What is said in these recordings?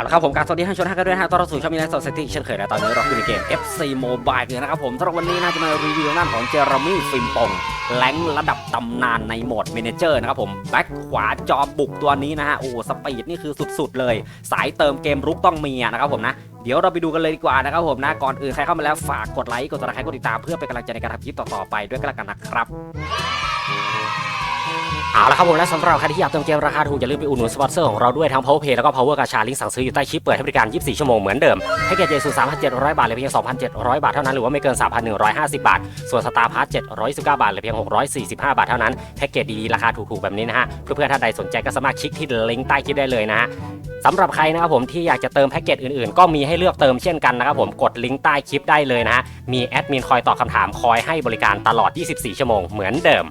เอาละครับผมการสวัสดีท่านชมท่านกันด้วยนะต้อนรับสู่ช่องมินไนท์สดเซตติ้งเช่นเคยนะตอนนี้เราอยู่ในเกม FC Mobile กันนะครับผมสำหรับวันนี้น่าจะมารีวิวด้านของเจอร์มี่ฟิมปงแรงระดับตำนานในโหมดเมนเจอร์นะครับผมแบ็คขวาจอบุกตัวนี้นะฮะโอ้สปีดนี่คือสุดๆเลย สายเติมเกมรุกต้องมีนะครับผมนะเดี๋ยวเราไปดูกันเลยดีกว่านะครับผมนะก่อนอื่นใครเข้ามาแล้วฝากกดไลค์กดติดตามกดติดตามเพื่อเป็นกำลังใจในการทำคลิปต่อๆไปด้วยกันละกันนะครับ เอาละครับผมและสำหรับใครที่อยากเติมเกมราคาถูกอย่าลืมไปอุดหนุนสปอนเซอร์ของเราด้วยทั้ง Power Pay แล้วก็ Power กาชาลิงก์สั่งซื้ออยู่ใต้คลิปเปิดให้บริการ 24 ชั่วโมงเหมือนเดิมแพ็กเกจเจสู3,700 บาทเหลือเพียง 2,700 บาทเท่านั้นหรือว่าไม่เกิน 3,150 บาท ส่วนสตาร์พาร์ท719 บาทเหลือเพียง 645 บาทเท่านั้นแพ็กเกจดีๆราคาถูกๆแบบนี้นะฮะเพื่อนๆท่านใดสนใจก็สามารถคลิกที่ลิงก์ใต้คลิปได้เลยนะฮะสำหรับใครนะครับผมที่อยากจะเติมแพ็กเกจอื่นๆ ก็มีให้เลือกเติมเช่นกันนะครับผมกดลิงก์ใต้คลิปได้เลยนะฮะมีแอดมินคอยตอบคำถามคอยให้บริการตลอด 24 ชั่วโมงเหมือนเดิม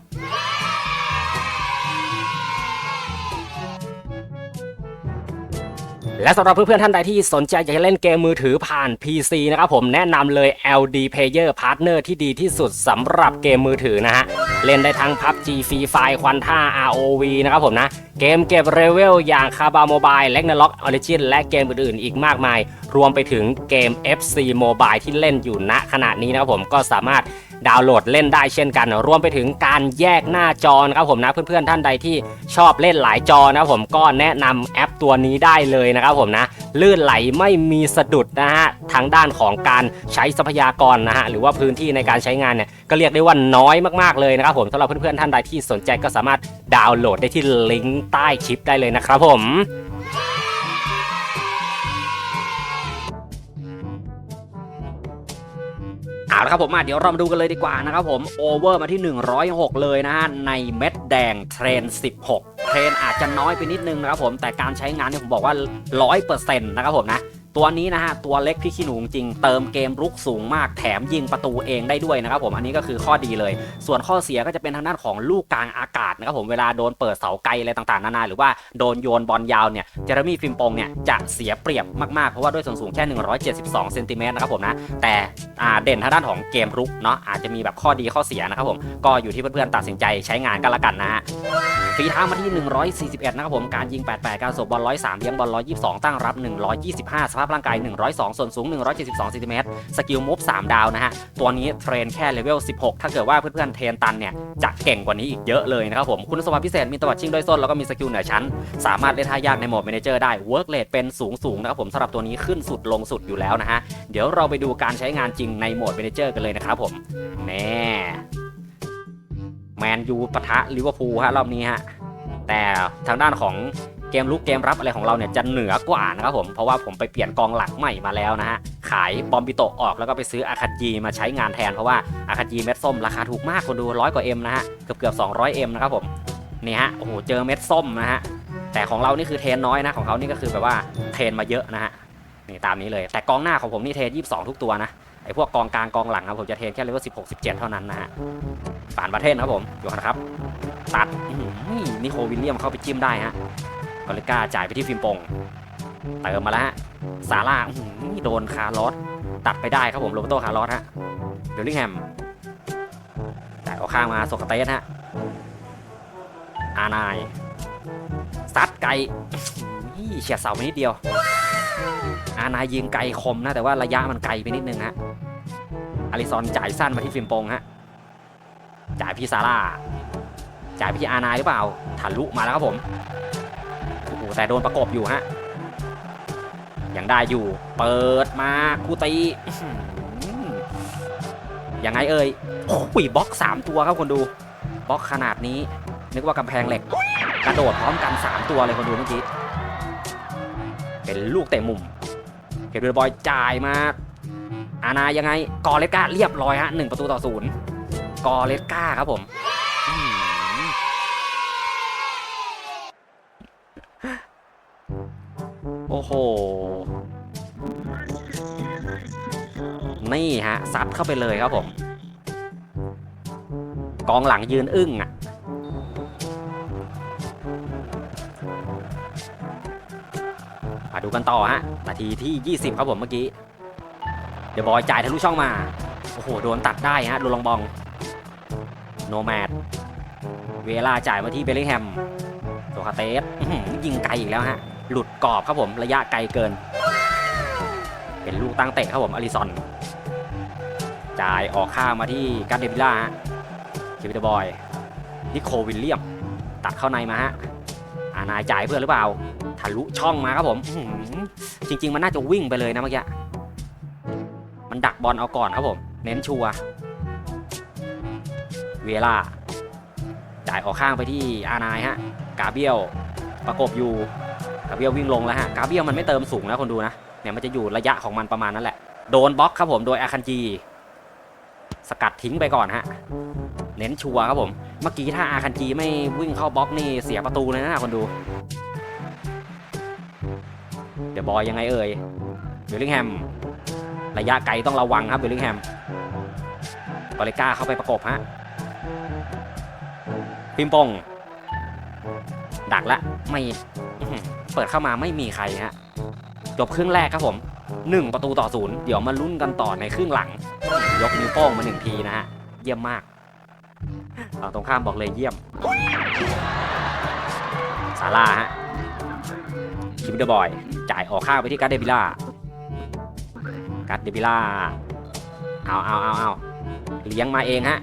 และสำหรับเพื่อนๆท่านใดที่สนใจอยากจะเล่นเกมมือถือผ่าน PC นะครับผมแนะนำเลย LD Player Partner ที่ดีที่สุดสำหรับเกมมือถือนะฮะ เล่นได้ทั้ง PUBG Free Fire ควันท่า ROV นะครับผมนะ เกมเก็บเลเวลอย่าง c a b a Mobile l e g n a l o c Origin และเกมอื่นๆ อีกมากมาย รวมไปถึงเกม FC Mobile ที่เล่นอยู่ณขณะนี้นะครับผมก็สามารถ ดาวน์โหลดเล่นได้เช่นกัน รวมไปถึงการแยกหน้าจอนะครับผมนะเพื่อนๆท่านใดที่ชอบเล่นหลายจอนะครับผมก็แนะนำแอปตัวนี้ได้เลยนะครับผมนะลื่นไหลไม่มีสะดุดนะฮะทางด้านของการใช้ทรัพยากรนะฮะหรือว่าพื้นที่ในการใช้งานเนี่ยก็เรียกได้ว่าน้อยมากๆเลยนะครับผมสำหรับเพื่อนๆท่านใดที่สนใจก็สามารถดาวน์โหลดได้ที่ลิงก์ใต้คลิปได้เลยนะครับผม เอาละครับผมมาเดี๋ยวเรามาดูกันเลยดีกว่านะครับผมโอเวอร์มาที่ 106 เลยนะฮะในเม็ดแดงเทรน 16 เทรนอาจจะน้อยไปนิดนึงนะครับผมแต่การใช้งานเนี่ยผมบอกว่า 100%นะครับผมนะ ตัวนี้นะฮะตัวเล็กที่ขี้หนูจริงเติมเกมรุกสูงมากแถมยิงประตูเองได้ด้วยนะครับผมอันนี้ก็คือข้อดีเลย ส่วนข้อเสียก็จะเป็นทางด้านของลูกกลางอากาศนะครับผมเวลาโดนเปิดเสาไกลอะไรต่างๆนานาหรือว่าโดนโยนบอลยาวเนี่ยเจอร์มี่ฟิมปงเนี่ยจะเสียเปรียบมากๆเพราะว่าด้วยส่วนสูงแค่ 172เซนติเมตรนะครับผมนะแต่เด่นทางด้านของเกมรุกเนาะอาจจะมีแบบข้อดีข้อเสียนะครับผมก็อยู่ที่เพื่อนๆตัดสินใจใช้งานกันละกันนะฮะฝีเท้ามาที่ 141 นะครับผมการยิง 88 การสบบอล103เลี้ยงบอล122 ตั้งรับ 125สภาพร่างกาย 102 ส่วนสูง 172ซนติเมตรสกิลมูฟ3ดาวนะฮะ ตัวนี้เทรนแค่เลเวล 16 ถ้าเกิดว่าเพื่อนๆเทรนตันเนี่ย จะเก่งกว่านี้อีกเยอะเลยนะครับผม คุณสมบัติพิเศษมีตวัดชิงด้วยส้น แล้วก็มีสกิลเหนือชั้น สามารถเล่นท่ายากในโหมดเมนเจอร์ได้เวิร์กเลทเป็นสูงสูงนะครับผมสำหรับตัวนี้ขึ้นสุดลงสุดอยู่แล้วนะฮะเดี๋ยวเราไปดูการใช้งานจริงในโหมดเมนเจอร์กันเลยนะครับผมแน่แมนยูปะทะลิเวอร์พูลฮะรอบนี้ฮะแต่ทางด้านของ เกมลุกเกมรับอะไรของเราเนี่ยจะเหนือกว่านะครับผมเพราะว่าผมไปเปลี่ยนกองหลังใหม่มาแล้วนะฮะขายบอมบิโตออกแล้วก็ไปซื้ออาคาจีมาใช้งานแทนเพราะว่าอาคาจีเม็ดส้มราคาถูกมากคนดูร้อยกว่าเอ็มนะฮะเกือบเกือบสองร้อยเอ็มนะครับผมนี่ฮะโอ้โหเจอเม็ดส้มนะฮะแต่ของเรานี่คือเทนน้อยนะของเขานี่ก็คือแบบว่าเทนมาเยอะนะฮะนี่ตามนี้เลยแต่กองหน้าของผมนี่เทรน22ทุกตัวนะไอพวกกองกลางกองหลังครับผมจะเทนแค่เลเวล16 17เจ็ดเท่านั้นนะฮะป่านประเทศครับผมอยู่กันครับตัดอื้อหือนิโคลวิลเลียมเข้าไปจิ้มได้ฮะ กอลิก้าจ่ายไปที่ฟิล์มปงเติมมาแล้วฮะซาร่าโดนคาร์ลอสตัดไปได้ครับผมโรเบโตคาร์ลอสฮะเดลลิงแฮมจ่ายออกข้างมาสกเตสฮะอานายซัดไกลอื้อเฉียดเสาไปนิดเดียว อานายยิงไกลคมนะแต่ว่าระยะมันไกลไปนิดนึงฮะอาริซอนจ่ายสั้นมาที่ฟิล์มปงฮะจ่ายพี่ซาร่าจ่ายพี่อานายหรือเปล่าทะลุมาแล้วครับผม แต่โดนประกบอยู่ฮะยังได้อยู่ เปิดมาคูตียังไงเอ่ยโอ้ยบล็อก3ตัวครับคนดูบล็อกขนาดนี้ นึกว่ากำแพงเหล็ก กระโดดพร้อมกัน3ตัวเลยคนดูเมื่อกี้เป็นลูกเตะมุมเก็บเดบอยจ่ายมาอานายังไงกอเลสกาเรียบร้อยฮะหนึ่งประตูต่อศูนย์กอเลสกาครับผม อ้โห นี่ฮะซัดเข้าไปเลยครับผม กองหลังยืนอึ้งอะ มาดูกันต่อฮะ นาทีที่ 20 ครับผมเมื่อกี้ เดี๋ยวบอยจ่ายทะลุช่องมา โอ้โห โดนตัดได้ฮะโดนลองบอง โนแมด เวลาจ่ายมาที่เบลลิงแฮมโซคาเตสยิงไกลอีกแล้วฮะ หลุดกรอบครับผมระยะไกลเกิน เป็นลูกตั้งเตะครับผมอลิซอนจ่ายออกข้างมาที่การเดวิลล่าฮะเควินเดอร์บอยนิโคลวิลเลียม ตัดเข้าในมาฮะอานายจ่ายเพื่อนหรือเปล่าทะลุช่องมาครับผมอื้อหือจริง ๆ มันน่าจะวิ่งไปเลยนะเมื่อกี้มันดักบอลเอาก่อนครับผม เน้นชัวร์เวล่าจ่ายออกข้างไปที่อานายฮะ กาเบียลประกบอยู่ กาเบียลวิ่งลงแล้วฮะกาเบียลมันไม่เติมสูงนะคนดูนะเนี่ยมันจะอยู่ระยะของมันประมาณนั้นแหละ โดนบล็อกครับผมโดยอาคันจีสกัดทิ้งไปก่อนฮะเน้นชัวร์ครับผมเมื่อกี้ถ้าอาคันจีไม่วิ่งเข้าบล็อกนี่เสียประตูเลยนะคนดูเดี๋ยวบอยยังไงเอ่ยเบลลิงแฮมระยะไกลต้องระวังครับเบลลิงแฮมบอลิก้าเข้าไปประกบฮะปิมปองดักละไม่ เปิดเข้ามาไม่มีใครฮะจบครึ่งแรกครับผม 1 ประตูต่อศูนย์เดี๋ยวมาลุ้นกันต่อในครึ่งหลัง ยกนิ้วโป้งมาหนึ่งทีนะฮะ เยี่ยมมากฝั่งตรงข้ามบอกเลยเยี่ยมซาร่าฮะคิมเดอร์บอย จ่ายออกข้างไปที่กาเดบิล่ากาเดบิล่าเอาเอาเอาเอาเลี้ยงมาเองฮะ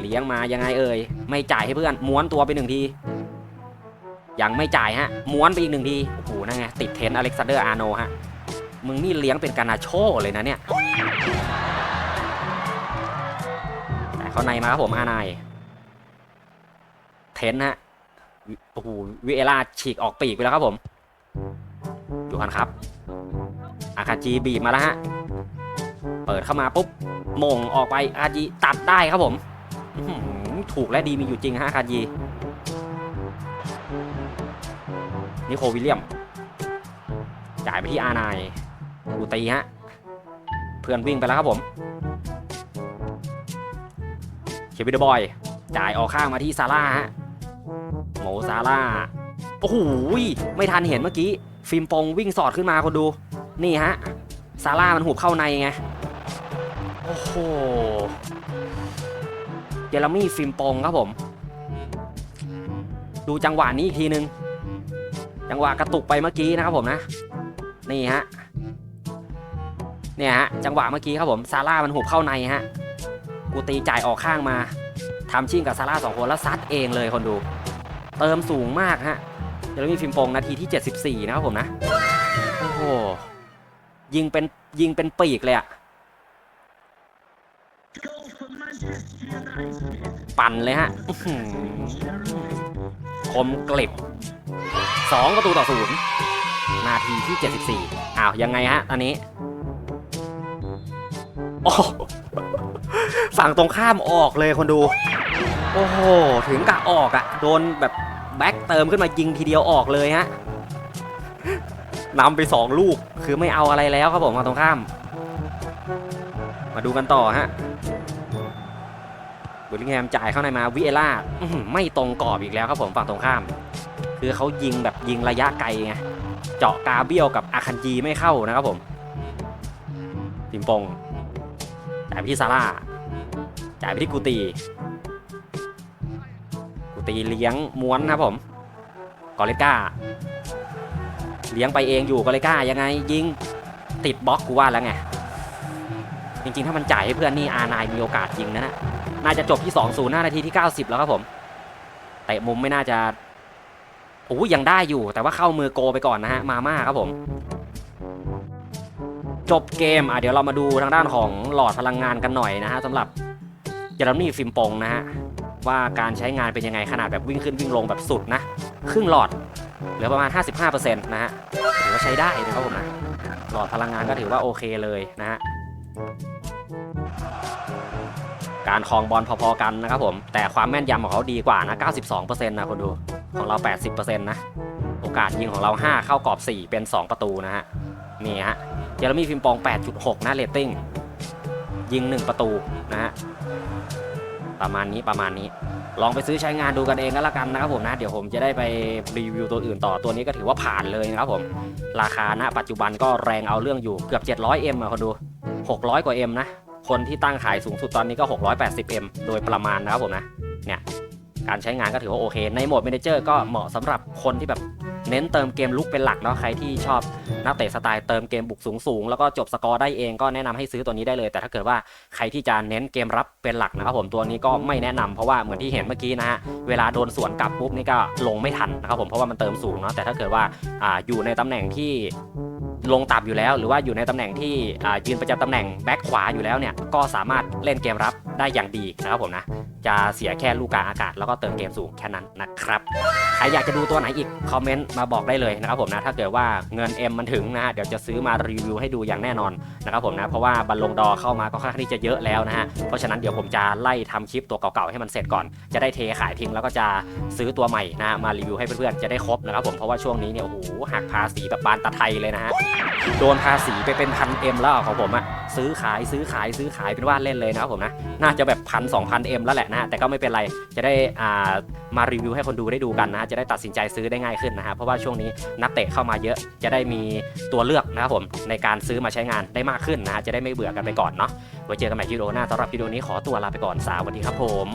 เลี้ยงมายังไงเอ่ย ไม่จ่ายให้เพื่อน ม้วนตัวไปหนึ่งที ยังไม่จ่ายฮะ ม้วนไปอีกหนึ่งที โอ้โห นั่นไง ติดเทนอเล็กซานเดอร์อาร์โนฮะ มึงนี่เลี้ยงเป็นกานาโชเลยนะเนี่ย แต่เข้าในมาครับผมอานาย เทนฮะ โอ้โห วิเอล่าฉีกออกปีกไปแล้วครับผมอยู่คันครับ อาคาจีบีบมาแล้วฮะ เปิดเข้ามาปุ๊บมงออกไปอาคาจีตัดได้ครับผม ถูกและดีมีอยู่จริงฮะอาคาจี นิโคลวิลเลียม จ่ายไปที่อานายกูตีฮะ เพื่อนวิ่งไปแล้วครับผม เควินเดอร์บอย จ่ายออกข้างมาที่ซาร่าฮะ โมซาร่า โอ้โห ไม่ทันเห็นเมื่อกี้ ฟิล์มปงวิ่งสอดขึ้นมาคนดู นี่ฮะ ซาร่ามันหุบเข้าในไง โอ้โห เยเมี่ฟิล์มปงครับผม ดูจังหวะนี้อีกทีนึง จังหวะกระตุกไปเมื่อกี้นะครับผมนะ นี่ฮะ เนี่ยฮะจังหวะเมื่อกี้ครับผมซาร่ามันหุบเข้าในฮะ กูตีจ่ายออกข้างมาทำชิ่งกับซาร่าสองคนแล้วซัดเองเลยคนดู เติมสูงมากฮะเดี๋ยวมีฟิล์มโปงนาทีที่ 74 นะครับผมนะ โอ้โห ยิงเป็นยิงเป็นปีกเลยอะปั่นเลยฮะ คมกลิบสองประตูต่อศูนย์นาทีที่ 74อ้าวยังไงฮะตอนนี้โอ้ฝั่งตรงข้ามออกเลยคนดู โอ้โห ถึงกะออกอะ่ะ โดนแบบแบ็คเติมขึ้นมายิงทีเดียวออกเลยฮะนำไป 2 ลูกคือไม่เอาอะไรแล้วครับผมฝั่งตรงข้าม มาดูกันต่อฮะ บุลิงแฮมจ่ายเข้าในมาวิเอล่าไม่ตรงกรอบอีกแล้วครับผมฝั่งตรงข้าม คือเขายิงแบบยิงระยะไกลไงเจาะกาเบียวกับอาคันจีไม่เข้านะครับผมติมปงจ่ายไปที่ซาร่าจ่ายไปที่กูตีกูตีเลี้ยงม้วนนะครับผมกอเลก้าเลี้ยงไปเองอยู่กอเลก้ายังไงยิงติดบล็อกกูว่าแล้วไงจริงๆ ถ้ามันจ่ายให้เพื่อนนี่อานายมีโอกาสยิงนะนะ น่าจะจบที่ 2 0หน้านาทีที่ 90 แล้วครับผมเตะมุมไม่น่าจะโอ้ยยังได้อยู่ แต่ว่าเข้ามือโกไปก่อนนะฮะมาม่าครับผม จบเกมอะเดี๋ยวเรามาดูทางด้านของหลอดพลังงานกันหน่อยนะฮะสำหรับเยอรมนีฟิล์มปงนะฮะว่าการใช้งานเป็นยังไงขนาดแบบวิ่งขึ้นวิ่งลงแบบสุดนะ ครึ่งหลอดเหลือประมาณ 55%นะฮะถือว่าใช้ได้นะครับผมนะหลอดพลังงานก็ถือว่าโอเคเลยนะฮะ การคลองบอลพอๆกันนะครับผม แต่ความแม่นยำของเขาดีกว่านะ 92%นะคนดู ของเรา 80%นะ โอกาสยิงของเรา 5 เข้ากรอบ 4 เป็น 2 ประตูนะฮะ นี่ฮะ เจอร์มี่ฟิมปอง 8.6 นะเรตติ้ง ยิง 1 ประตูนะฮะ ประมาณนี้ประมาณนี้ ลองไปซื้อใช้งานดูกันเองก็แล้วกันนะครับผมนะ เดี๋ยวผมจะได้ไปรีวิวตัวอื่นต่อ ตัวนี้ก็ถือว่าผ่านเลยนะครับผม ราคาณปัจจุบันก็แรงเอาเรื่องอยู่เกือบ 700M อะคนดู 600 กว่า M นะ คนที่ตั้งขายสูงสุดตอนนี้ก็ 680M โดยประมาณนะครับผมนะ เนี่ย การใช้งานก็ถือว่าโอเค ในโหมด Manager ก็เหมาะสำหรับคนที่แบบเน้นเติมเกมลุกเป็นหลักเนาะ ใครที่ชอบนักเตะสไตล์เติมเกมบุกสูงๆ แล้วก็จบสกอร์ได้เองก็แนะนำให้ซื้อตัวนี้ได้เลย แต่ถ้าเกิดว่าใครที่จะเน้นเกมรับเป็นหลักนะครับผมตัวนี้ก็ไม่แนะนำเพราะว่าเหมือนที่เห็นเมื่อกี้นะฮะ เวลาโดนสวนกลับปุ๊บนี่ก็ลงไม่ทันนะครับผมเพราะว่ามันเติมสูงเนาะ แต่ถ้าเกิดว่าอ่าอยู่ในตำแหน่งที่ ลงต่ำอยู่แล้ว หรือว่าอยู่ในตำแหน่งที่ยืนประจำตำแหน่งแบ็คขวาอยู่แล้วเนี่ยก็สามารถเล่นเกมรับได้อย่างดีนะครับผมนะ จะเสียแค่ลูกกลางอากาศแล้วก็เติมเกมสูงแค่นั้นนะครับ ใครอยากจะดูตัวไหนอีก คอมเมนต์มาบอกได้เลยนะครับผมนะ ถ้าเกิดว่าเงิน M มันถึงนะฮะ เดี๋ยวจะซื้อมารีวิวให้ดูอย่างแน่นอนนะครับผมนะ เพราะว่าบัลลงดอเข้ามาก็ค่อนข้างที่จะเยอะแล้วนะฮะ เพราะฉะนั้นเดี๋ยวผมจะไล่ทำคลิปตัวเก่าๆให้มันเสร็จก่อน จะได้เทขายทิ้งแล้วก็จะซื้อตัวใหม่นะฮะมารีวิวให้เพื่อนๆจะได้ครบนะครับผมเพราะว่าช่วงนี้เนี่ยโอ้โหหักภาษีแบบบานตะไทยเลยนะฮะโดนภาษีไปเป็นพันเอ็มแล้วของผมอะซื้อขายซื้อขายซื้อขายเป็นว่าเล่นเลยนะครับผมนะน่าจะแบบพันสองพันเอ็มแล้วแหละนะฮะแต่ก็ไม่เป็นไรจะได้อ่ามารีวิวให้คนดูได้ดูกันนะฮะจะได้ตัดสินใจซื้อได้ง่ายขึ้นนะฮะเพราะว่าช่วงนี้นักเตะเข้ามาเยอะจะได้มีตัวเลือกนะครับผมในการซื้อมาใช้งานได้มากขึ้นนะฮะจะได้ไม่เบื่อกันไปก่อนเนาะไว้เจอกันใหม่คลิปวิดีโอหน้าสำหรับวิดีโอนี้ขอตัวลาไปก่อนสวัสดีครับผม